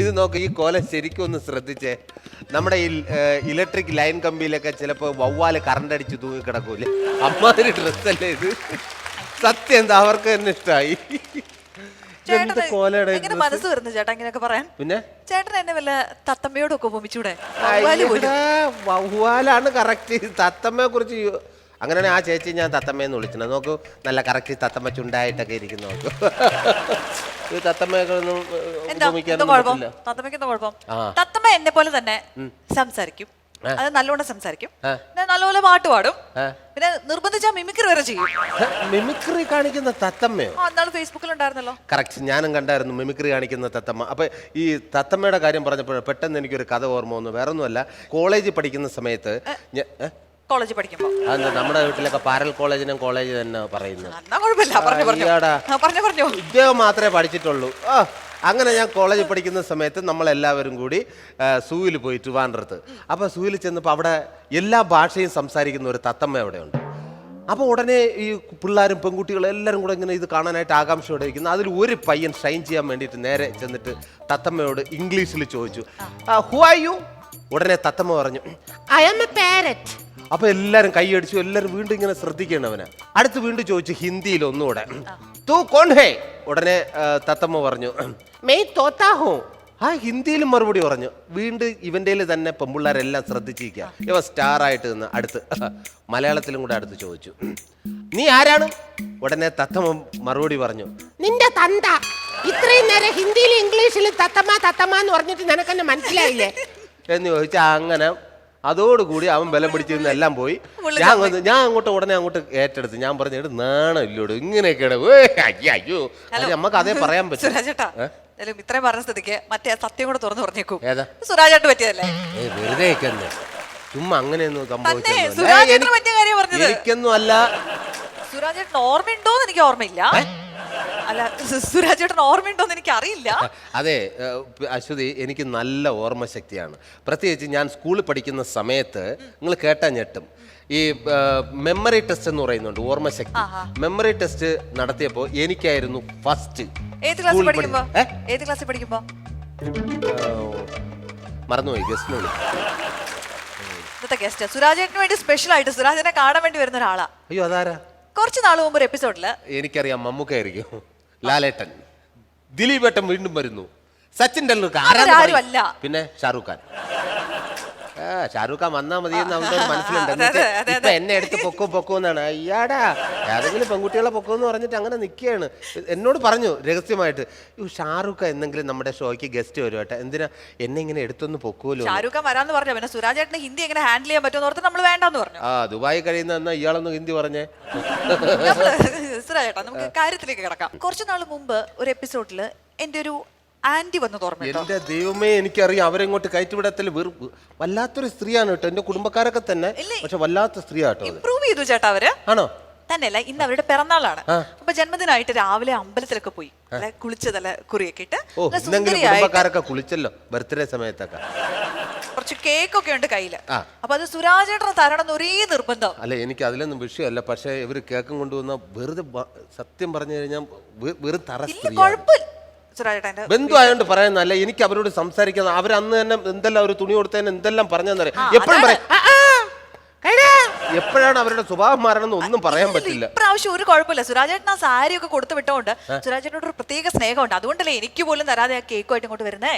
ഇത് നോക്ക് ഈ കോല ശരിക്കും ഒന്ന് ശ്രദ്ധിച്ചേ. നമ്മുടെ ഈ ഇലക്ട്രിക് ലൈൻ കമ്പിയിലൊക്കെ ചിലപ്പോൾ വവ്വാൽ കറണ്ട് അടിച്ച് തൂങ്ങി കിടക്കൂലേ അമ്മാതിരി ഡ്രസ്സല്ലേ ഇത്? സത്യം എന്താ അവർക്ക് തന്നെ ഇഷ്ടമായി? മനസ്സ് വരുന്നു ചേട്ടാ ഇങ്ങനെയൊക്കെ പറയാൻ? പിന്നെ? ചേട്ടൻ എന്നെ വല്ല തത്തമ്മയോടൊക്കെ ഉപമിച്ചൂടെ? വവ്വാൽ വവ്വാലാണ് കറക്റ്റ് തത്തമ്മയെ കുറിച്ച് അങ്ങനെയാണ് ആ ചേച്ചി ഞാൻ തത്തമ്മയെന്ന് വിളിച്ചത്. നോക്ക് നല്ല കറക്റ്റ് തത്തമ്മ ചുണ്ടായിട്ടൊക്കെ ഇരിക്കുന്നു നോക്ക്. ഇത് തത്തമ്മയൊക്കെ ഒന്നും എന്താ? എന്താ ഉപമിക്കാനൊന്നും പറ്റില്ല. തത്തമ്മയ്ക്ക് എന്താ കുഴപ്പം? ആ. തത്തമ്മ എന്നെ പോലെ തന്നെ സംസാരിക്കും. അത് നല്ലോണം സംസാരിക്കും. ആ. പിന്നെ നല്ലപോലെ പാട്ട് പാടും. പിന്നെ നിർബന്ധിച്ചാ മിമിക്രി വരെ ചെയ്യും. മിമിക്രി കാണിക്കുന്ന തത്തമ്മയോ? ആ ഫേസ്ബുക്കിൽ ഉണ്ടായിരുന്നല്ലോ കറക്റ്റ് ഞാനും കണ്ടായിരുന്നു മിമിക്രി കാണിക്കുന്ന തത്തമ്മ. അപ്പൊ ഈ തത്തമ്മയുടെ കാര്യം പറഞ്ഞപ്പോൾ പെട്ടെന്ന് എനിക്കൊരു കഥ ഓർമ്മ വന്നു. വേറെ ഒന്നുമല്ല കോളേജിൽ പഠിക്കുന്ന സമയത്ത് ഞ- ഏ? കോളേജിൽ പഠിക്കുമ്പോ. അതെന്താ നമ്മുടെ വീട്ടിലൊക്കെ പാരൽ കോളേജിനും കോളേജ് തന്നെ പറയുന്നു എന്നാ കുഴപ്പമില്ല. പറഞ്ഞു പറഞ്ഞു. അയ്യടാ. ആ, പറഞ്ഞു പറഞ്ഞു. ഇദ്ദേഹം മാത്രമേ പഠിച്ചിട്ടുള്ളൂ. ആ അങ്ങനെ ഞാൻ കോളേജിൽ പഠിക്കുന്ന സമയത്ത് നമ്മളെല്ലാവരും കൂടി സൂവിൽ പോയി ട്രിവാൻഡ്രത്ത് അപ്പോൾ സൂവിൽ ചെന്നപ്പോൾ അവിടെ എല്ലാ ഭാഷയും സംസാരിക്കുന്ന ഒരു തത്തമ്മ അവിടെയുണ്ട്. അപ്പോൾ ഉടനെ ഈ പിള്ളേരും പെൺകുട്ടികളും എല്ലാവരും കൂടെ ഇങ്ങനെ ഇത് കാണാനായിട്ട് ആകാംക്ഷയോടെ ഇരിക്കുന്നു. അതിൽ ഒരു പയ്യൻ ഷൈൻ ചെയ്യാൻ വേണ്ടിയിട്ട് നേരെ ചെന്നിട്ട് തത്തമ്മയോട് ഇംഗ്ലീഷിൽ ചോദിച്ചു. ഹു ആർ യു ഉടനെ തത്തമ്മ പറഞ്ഞു ഐ ആം എ പാരറ്റ് അപ്പൊ എല്ലാരും കൈയടിച്ചു എല്ലാരും വീണ്ടും ഇങ്ങനെ ശ്രദ്ധിക്കണവന് അവനെ. അടുത്ത് വീണ്ടും ചോദിച്ചു ഹിന്ദിയിൽ ഒന്നുകൂടെ തൂ കോൺ ഹേ? ഉടനെ തത്തമ്മ പറഞ്ഞു മെയ് തോത്താ ഹോ? ആ ഹിന്ദിയിലും മറുപടി പറഞ്ഞു. വീണ്ടും ഇവന്റെ തന്നെ പെമ്പിള്ളാരെല്ലാം ശ്രദ്ധിച്ചിരിക്കുക ഇവ സ്റ്റാർ ആയിട്ട് നിന്ന് അടുത്ത് മലയാളത്തിലും കൂടെ അടുത്ത് ചോദിച്ചു നീ ആരാണ്? ഉടനെ തത്തമ്മ മറുപടി പറഞ്ഞു നിന്റെ തന്ത. ഇത്രയും നേരം ഹിന്ദിയിലും ഇംഗ്ലീഷിലും തത്തമ്മ തത്തമ്മ എന്ന് പറഞ്ഞിട്ട് നിനക്കെന്നെ മനസ്സിലായില്ലേ? എന്ന് ചോദിച്ചാൽ അങ്ങനെ അതോടുകൂടി അവൻ ബലം പിടിച്ചിരുന്ന എല്ലാം പോയി. ഞാൻ വന്ന് ഞാൻ അങ്ങോട്ട് ഉടനെ അങ്ങോട്ട് ഏറ്റെടുത്ത്. ഞാൻ പറഞ്ഞു എടു നാണം ഇല്ലോട് ഇങ്ങനെയൊക്കെയാണ്. അയ്യോ അയ്യോ. അത് നമുക്ക് അതേ പറയാൻ പറ്റും. സുരാജേട്ടാ എന്തായാലും ഇത്രയും പറഞ്ഞ സ്ഥിതിക്ക് മറ്റേ ആ സത്യം കൂടെ തുറന്നു പറഞ്ഞേക്കൂ. ഏതാ? സുരാജേട്ട് പറ്റിയതല്ലേ? ഏയ്, വെറുതെ തന്നെ ചുമ്മാ അങ്ങനെയൊന്നും സംഭവിച്ചു സുരാജേട്ടന് എനിക്ക് പറ്റിയ കാര്യം പറഞ്ഞത്. എനിക്കൊന്നും അല്ല. സുരാജേട്ടൻ ഓർമ്മയുണ്ടോന്ന് എനിക്ക് ഓർമ്മയില്ല. അല്ല സുരാജേട്ടൻ ഓർമ്മയുണ്ടോന്ന് എനിക്ക് അറിയില്ല അതെ അശ്വതി എനിക്ക് നല്ല ഓർമ്മശക്തിയാണ്. പ്രത്യേകിച്ച് ഞാൻ സ്കൂളിൽ പഠിക്കുന്ന സമയത്ത് നിങ്ങൾ കേട്ടാ ഞെട്ടും. ഈ മെമ്മറി ടെസ്റ്റ് എന്ന് പറയുന്നുണ്ട് ഓർമ്മശക്തി. മെമ്മറി ടെസ്റ്റ് നടത്തിയപ്പോൾ എനിക്കായിരുന്നു ഫസ്റ്റ് ഏത് ക്ലാസ്സിൽ പഠിക്കുമ്പോ? ഏത് ക്ലാസ്സിൽ പഠിക്കുമ്പോ? മറന്നുപോയി ഗസ്റ്റ് ഇന്നത്തെ ഗസ്റ്റ് സുരാജേട്ടന് വേണ്ടി സ്പെഷ്യൽ ആയിട്ട് സുരാജനെ കാണാൻ വേണ്ടി വരുന്ന ഒരാളാ. അയ്യോ അതാരാ? കുറച്ച് നാൾ മുമ്പ് ഒരു എപ്പിസോഡിൽ എനിക്കറിയാം മമ്മൂക്കായിരിക്കും ലാലേട്ടൻ. ദിലീപേട്ടൻ വീണ്ടും വരുന്നു. സച്ചിൻ ടെണ്ടുൽക്കർ. പിന്നെ ഷാറൂഖ് ഖാൻ. ആ ഷാറൂഖ് ഖാൻ വന്നാ മതി എന്ന് അവന്റെ ഒരു മനസ്സിലുണ്ട്. എന്നിട്ട് ഇപ്പൊ എന്നെ എടുത്ത് പൊക്കും പൊക്കും എന്നാണ്. അയ്യാടാ ഏതെങ്കിലും പെൺകുട്ടികളെ പൊക്കും എന്ന് പറഞ്ഞിട്ട് അങ്ങനെ നിൽക്കുകയാണ് എന്നോട് പറഞ്ഞു രഹസ്യമായിട്ട് ഈ ഷാറൂഖ് ഖാൻ എന്തെങ്കിലും നമ്മുടെ ഷോയ്ക്ക് ഗസ്റ്റ് വരും കേട്ടോ എന്തിനാ എന്നെ ഇങ്ങനെ എടുത്തൊന്ന് പൊക്കുമല്ലോ ഷാരൂഖ് ഖാൻ വരാന്ന് പറഞ്ഞു? പിന്നെ സുരാജേട്ടന് ഹിന്ദി എങ്ങനെ ഹാൻഡിൽ ചെയ്യാൻ പറ്റുമെന്ന് ഓർത്ത് നമ്മൾ വേണ്ടെന്ന് പറഞ്ഞു. ആ ദുബായി കഴിയുന്ന എന്നാ ഇയാളൊന്ന് ഹിന്ദി പറഞ്ഞേ. സുരാജ് സുരാജേട്ടാ നമുക്ക് കാര്യത്തിലേക്ക് കിടക്കാം. കുറച്ച് നാൾ മുമ്പ് ഒരു എപ്പിസോഡിൽ എന്റെ ഒരു ആന്റി വന്ന് തുറന്നു എന്റെ ദൈവമേ എനിക്കറിയാം. അവരെങ്ങോട്ട് കയറ്റിവിടത്തിൽ വെറുപ്പ് വല്ലാത്തൊരു സ്ത്രീയാണ് കേട്ടോ. എന്റെ കുടുംബക്കാരൊക്കെ തന്നെ. ഇല്ലേ? പക്ഷെ വല്ലാത്ത സ്ത്രീയാട്ടോ അത്. ഇമ്പ്രൂവ് ചെയ്തു ചേട്ടാ അവർ. ആണോ? തന്നെയല്ല ഇന്ന് അവരുടെ പിറന്നാളാണ്. അപ്പൊ ജന്മദിനമായിട്ട് രാവിലെ അമ്പലത്തിലൊക്കെ പോയി. കുളിച്ചതല്ല കുറിയൊക്കെ ഇട്ട് ഓ നല്ല ഇന്നെങ്കിലും സുന്ദരിയായിട്ട് കുടുംബക്കാരൊക്കെ കുളിച്ചല്ലോ ബർത്ത്ഡേ സമയത്തൊക്കെ. കുറച്ച് കേക്കൊക്കെ ഉണ്ട് കയ്യിൽ. ആ. അപ്പൊ അത് സുരാജേട്ടന് തരണം എന്ന് ഒരേ നിർബന്ധം. അല്ല എനിക്ക് അതിലൊന്നും വിഷയമല്ല. പക്ഷെ ഇവർ കേക്കും കൊണ്ടുവന്ന വെറുതെ ബ- സത്യം പറഞ്ഞു കഴിഞ്ഞാൽ വെറുതെ വെറും തറ ഇല്ല സ്ത്രീയാണ്. കുഴപ്പമില്ല. ബന്ധു ആയതുകൊണ്ട് പറയുന്നല്ല എനിക്ക് അവരോട് സംസാരിക്കുന്ന. അവർ അന്ന് തന്നെ എന്തെല്ലാം ഒരു തുണി കൊടുത്തതിന് എന്തെല്ലാം പറഞ്ഞെന്നറിയാം? എപ്പോഴും പറയാം. എപ്പോഴാണ് അവരുടെ സ്വഭാവം മാറണമെന്ന് ഒന്നും പറയാൻ പറ്റില്ല. ഇപ്രാവശ്യം ഒരു കുഴപ്പമില്ല. സുരാജേട്ടൻ ആ സാരി ഒക്കെ കൊടുത്തു വിട്ടോണ്ട് സുരാജേട്ടനോട് ഒരു പ്രത്യേക സ്നേഹമുണ്ട്. അതുകൊണ്ടല്ലേ എനിക്ക് പോലും തരാതെ ആ കേക്കുമായിട്ട് ഇങ്ങോട്ട് വരുന്നേ?